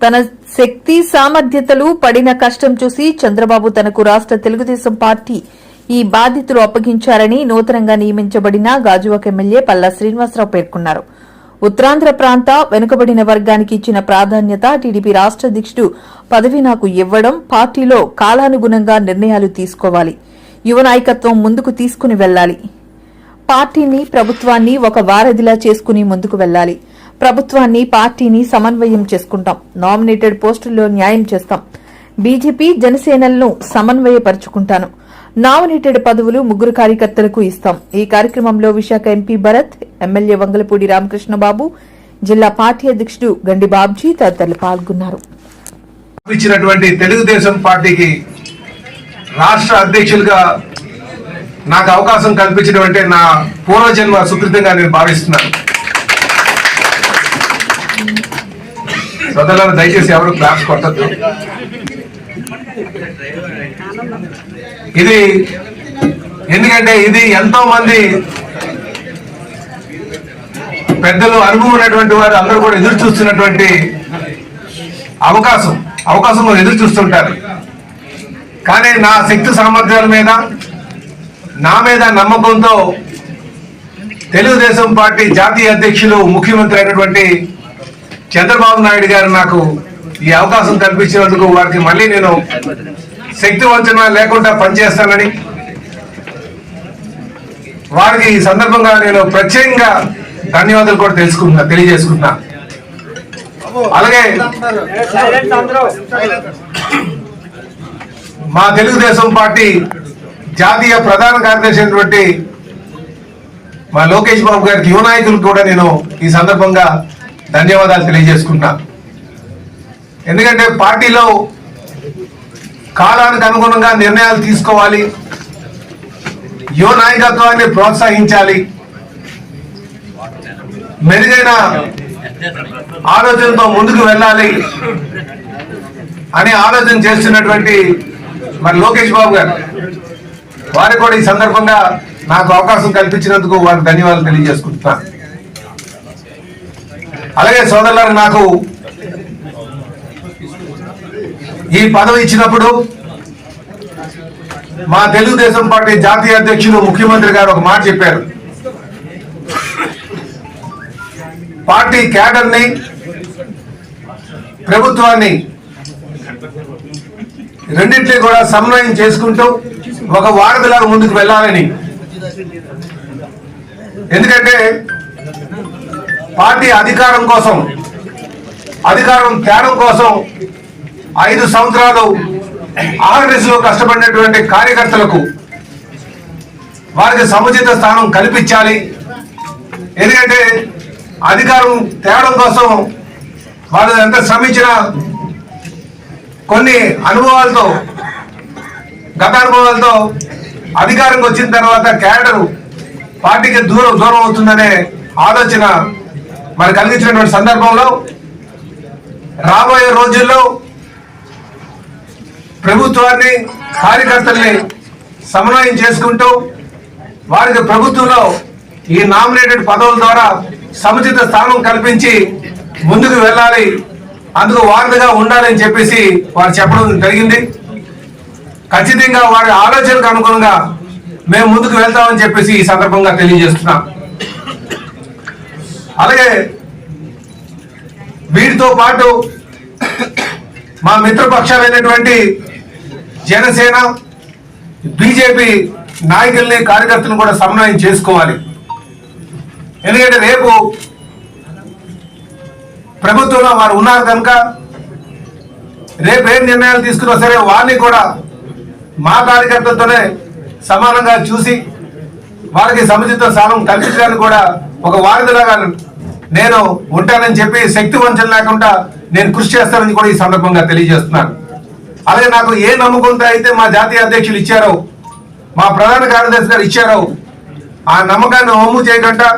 తన శక్తి సామర్థ్యతలు పడిన కష్టం చూసి చంద్రబాబు తనకు రాష్ట్ర తెలుగుదేశం పార్టీ ఈ బాధ్యతలు అప్పగించారని నూతనంగా నియమించబడిన గాజువాక ఎమ్మెల్యే పల్లా శ్రీనివాసరావు పేర్కొన్నారు. ఉత్తరాంధ్ర ప్రాంత వెనుకబడిన వర్గానికి ఇచ్చిన ప్రాధాన్యత టీడీపీ రాష్ట అధ్యక్షుడు పదవి నాకు ఇవ్వడం పార్టీలో కాలానుగుణంగా నిర్ణయాలు తీసుకోవాలి యువ నాయకత్వం ముందుకు తీసుకుని వెళ్ళాలి పార్టీని ప్రభుత్వాన్ని ఒక వారధిలా చేసుకుని ముందుకు వెళ్ళాలి ప్రభుత్వాన్ని పార్టీని సమన్వయం చేసుకుంటాం. నామినేటెడ్ పోస్టుల్లో న్యాయం చేస్తాం. బీజేపీ జనసేనలను సమన్వయపరుచుకుంటాను. నామినేటెడ్ పదవులు ముగ్గురు కార్యకర్తలకు ఇస్తాం. ఈ కార్యక్రమంలో విశాఖ ఎంపీ భరత్ ఎమ్మెల్యే వంగలపూడి రామకృష్ణబాబు జిల్లా పార్టీ అధ్యక్షుడు గండి బాబ్జీ తదితరులు పాల్గొన్నారు. ఇచ్చినటువంటి తెలుగుదేశం పార్టీకి రాష్ట్ర అధ్యక్షులుగా నాకు అవకాశం కల్పించడం అంటే నా పూర్వజన్మ సుకృతంగా నేను భావిస్తున్నాను. సోదరులను దయచేసి ఎవరు క్లాప్స్ కొట్టద్దు. ఇది ఎందుకంటే ఇది ఎంతో మంది పెద్దలు అనుభవం ఉన్నటువంటి వారు అందరూ కూడా ఎదురు చూస్తున్నటువంటి అవకాశం అవకాశం ఎదురు చూస్తుంటారు. కానీ నా శక్తి సామర్థ్యాల మీద నా మీద నమ్మకంతో తెలుగుదేశం పార్టీ జాతీయ అధ్యక్షులు ముఖ్యమంత్రి అయినటువంటి చంద్రబాబు నాయుడు గారు నాకు ఈ అవకాశం కల్పించినందుకు వారికి మళ్ళీ నేను శక్తి వంచన లేకుండా పనిచేస్తానని వారికి ఈ సందర్భంగా నేను ప్రత్యేకంగా ధన్యవాదాలు కూడా తెలుసుకుంటున్నా తెలియజేసుకుంటున్నా. అలాగే మా తెలుగుదేశం పార్టీ జాతీయ ప్రధాన కార్యదర్శి అయినటువంటి మా లోకేష్ బాబు గారికి యువ నాయకులకు కూడా నేను ఈ సందర్భంగా ధన్యవాదాలు తెలియజేసుకుంటున్నా ఎందుకంటే పార్టీలో కాలానికి అనుగుణంగా నిర్ణయాలు తీసుకోవాలి. యువ నాయకత్వాన్ని ప్రోత్సహించాలి. మెరుగైన ఆలోచనతో ముందుకు వెళ్ళాలి అని ఆలోచన చేస్తున్నటువంటి మరి లోకేష్ బాబు గారు. వారికి కూడా ఈ సందర్భంగా నాకు అవకాశం కల్పించినందుకు వారికి ధన్యవాదాలు తెలియజేసుకుంటున్నాను. అలాగే సోదరులారు నాకు ఈ పదవి ఇచ్చినప్పుడు మా తెలుగుదేశం పార్టీ జాతీయ అధ్యక్షులు ముఖ్యమంత్రి గారు ఒక మాట చెప్పారు. పార్టీ క్యాడర్ని ప్రభుత్వాన్ని రెండింటినీ కూడా సమన్వయం చేసుకుంటూ ఒక వారధిలాగా ముందుకు వెళ్ళాలని. ఎందుకంటే పార్టీ అధికారం కోసం అధికారం తేడం కోసం ఐదు సంవత్సరాలు ఆర్ఎస్లో కష్టపడినటువంటి కార్యకర్తలకు వారికి సముచిత స్థానం కల్పించాలి. ఎందుకంటే అధికారం తేవడం కోసం వాళ్ళు ఎంత శ్రమించిన కొన్ని అనుభవాలతో గత అనుభవాలతో అధికారంకి వచ్చిన తర్వాత క్యాడర్ పార్టీకి దూరం దూరం అవుతుందనే ఆలోచన మనకు అందించినటువంటి సందర్భంలో రాబోయే రోజుల్లో ప్రభుత్వాన్ని కార్యకర్తల్ని సమన్వయం చేసుకుంటూ వారికి ప్రభుత్వంలో ఈ నామినేటెడ్ పదవుల ద్వారా సముచిత స్థానం కల్పించి ముందుకు వెళ్ళాలి అందుకు వారధిగా ఉండాలని చెప్పేసి వారు చెప్పడం జరిగింది. ఖచ్చితంగా వారి ఆలోచనకు అనుగుణంగా మేము ముందుకు వెళ్తామని చెప్పేసి ఈ సందర్భంగా తెలియజేస్తున్నాం. అలాగే వీటితో పాటు మా మిత్రపక్షాలైనటువంటి జనసేన బీజేపీ నాయకుల్ని కార్యకర్తలను కూడా సమన్వయం చేసుకోవాలి. ఎందుకంటే రేపు ప్రభుత్వంలో వారు ఉన్నారు కనుక రేపు ఏం నిర్ణయాలు తీసుకున్నా సరే వారిని కూడా మా కార్యకర్తలతోనే సమానంగా చూసి వారికి సముచిత స్థానం కల్పించడానికి కూడా ఒక వారధిలాగా నేను ఉంటానని చెప్పి శక్తి వంచన లేకుండా నేను కృషి చేస్తానని కూడా ఈ సందర్భంగా తెలియజేస్తున్నాను. అలాగే నాకు ఏ నమ్మకంతో అయితే మా జాతీయ అధ్యక్షులు ఇచ్చారో మా ప్రధాన కార్యదర్శి గారు ఇచ్చారో. ఆ నమ్మకాన్ని హోము చేయకుండా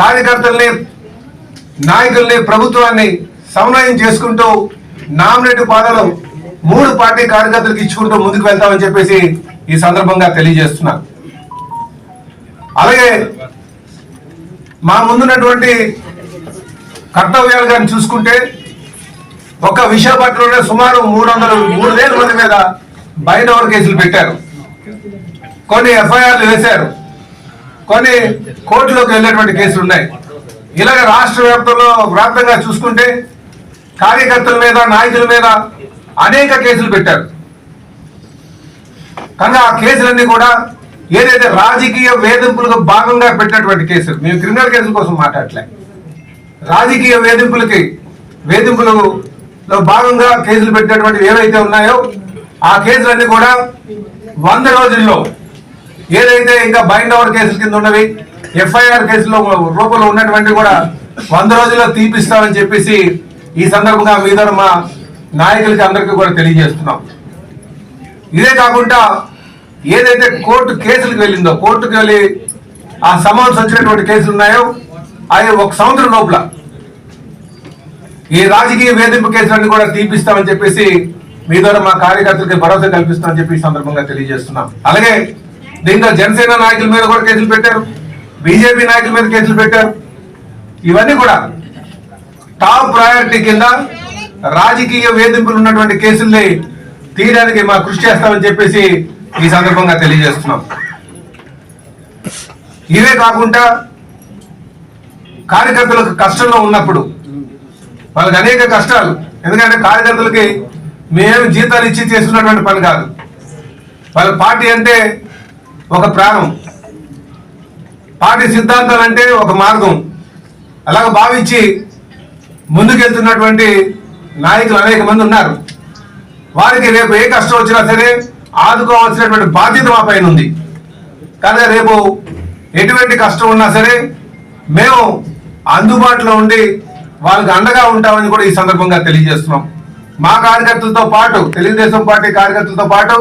కార్యకర్తల్ని నాయకుల్ని ప్రభుత్వాన్ని సమన్వయం చేసుకుంటూ నామినేట్ పాదలు మూడు పార్టీ కార్యకర్తలకు ఇచ్చుకుంటూ ముందుకు వెళ్తామని చెప్పేసి ఈ సందర్భంగా తెలియజేస్తున్నా అలాగే మా ముందున్నటువంటి కర్తవ్యాలు కానీ చూసుకుంటే ఒక్క విశాఖపట్నంలో సుమారు మూడు వందల మూడు వేల మంది మీద బయట ఓవర్ కేసులు పెట్టారు. కొన్ని ఎఫ్ఐఆర్లు వేశారు. కొన్ని కోర్టులోకి వెళ్ళేటువంటి కేసులు ఉన్నాయి. ఇలాగ రాష్ట్ర వ్యాప్తంలో వ్యాప్తంగా చూసుకుంటే కార్యకర్తల మీద నాయకుల మీద అనేక కేసులు పెట్టారు. కనుక ఆ కేసులన్నీ కూడా ఏదైతే రాజకీయ వేధింపులకు భాగంగా పెట్టినటువంటి కేసులు మేము క్రిమినల్ కేసుల కోసం మాట్లాడలే రాజకీయ వేధింపులకి వేధింపులలో భాగంగా కేసులు పెట్టినటువంటి ఏవైతే ఉన్నాయో ఆ కేసులన్నీ కూడా వంద రోజుల్లో ఏదైతే ఇంకా బైండ్ ఓవర్ కేసుల కింద ఉన్నవి ఎఫ్ఐఆర్ కేసులో రూపంలో ఉన్నటువంటి కూడా వంద రోజుల్లో తీపిస్తామని చెప్పేసి ఈ సందర్భంగా మీద మా నాయకులకి అందరికీ కూడా తెలియజేస్తున్నాం. ఇదే కాకుండా ఏదైతే కోర్టు కేసులకు వెళ్ళిందో కోర్టుకు వెళ్ళి ఆ సమన్స్ వచ్చినటువంటి కేసులు ఉన్నాయో అవి ఒక సంవత్సరం లోపల. ఈ రాజకీయ వేధింపు కేసులన్నీ కూడా తీపిస్తామని చెప్పేసి మీ ద్వారా మా కార్యకర్తలకి భరోసా కల్పిస్తామని చెప్పి సందర్భంగా తెలియజేస్తున్నాం. అలాగే దీంట్లో జనసేన నాయకుల మీద కూడా కేసులు పెట్టారు. బీజేపీ నాయకుల మీద కేసులు పెట్టారు. ఇవన్నీ కూడా టాప్ ప్రయారిటీ కింద రాజకీయ వేధింపులు ఉన్నటువంటి కేసుల్ని తీయడానికి మా కృషి చేస్తామని చెప్పేసి ఈ సందర్భంగా తెలియజేస్తున్నాం. ఇవే కాకుండా కార్యకర్తలకు కష్టంలో ఉన్నప్పుడు వాళ్ళకి అనేక కష్టాలు. ఎందుకంటే కార్యకర్తలకి మేము జీతాలు ఇచ్చి చేస్తున్నటువంటి పని కాదు. వాళ్ళ పార్టీ అంటే ఒక ప్రాణం. పార్టీ సిద్ధాంతాలు అంటే ఒక మార్గం. అలాగ భావించి ముందుకెళ్తున్నటువంటి నాయకులు అనేక మంది ఉన్నారు. వారికి రేపు ఏ కష్టం వచ్చినా సరే ఆదుకోవాల్సినటువంటి బాధ్యత మా పైన ఉంది. కానీ రేపు ఎటువంటి కష్టం ఉన్నా సరే మేము అందుబాటులో ఉండి వాళ్ళకి అండగా ఉంటామని కూడా ఈ సందర్భంగా తెలియజేస్తున్నాం. మా కార్యకర్తలతో పాటు తెలుగుదేశం పార్టీ కార్యకర్తలతో పాటు